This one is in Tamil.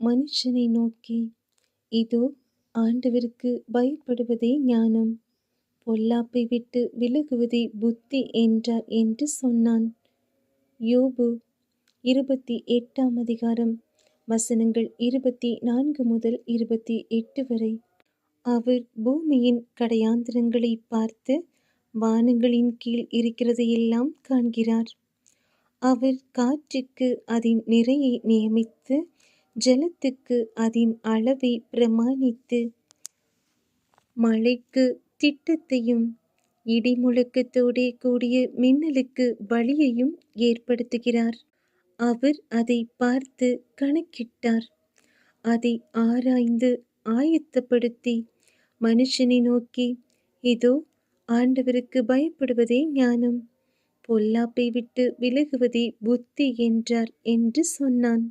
மனுஷனை நோக்கி இதோ ஆண்டவருக்கு பயப்படுவதே ஞானம். பொல்லாப்பை விட்டு விலகுவதே புத்தி என்றார் என்று சொன்னான். யோபு இருபத்தி எட்டாம் அதிகாரம் வசனங்கள் இருபத்தி நான்கு முதல் இருபத்தி எட்டு வரை. அவர் பூமியின் கடையாந்திரங்களை பார்த்து வானங்களின் கீழ் இருக்கிறதையெல்லாம் காண்கிறார். அவர் காற்றுக்கு அதன் நிறையை நியமித்து ஜலத்துக்கு அதன் அளவை பிரமாணித்து மழைக்கு திட்டத்தையும் இடிமுழக்கத்தோடே கூடிய மின்னலுக்கு வழியையும் ஏற்படுத்துகிறார். அவர் அதை பார்த்து கணக்கிட்டார். அதை ஆராய்ந்து ஆயத்தப்படுத்தி மனுஷனை நோக்கி இதோ ஆண்டவருக்கு பயப்படுவதே ஞானம். பொல்லாப்பை விட்டு விலகுவதே புத்தி என்றார் என்று சொன்னான்.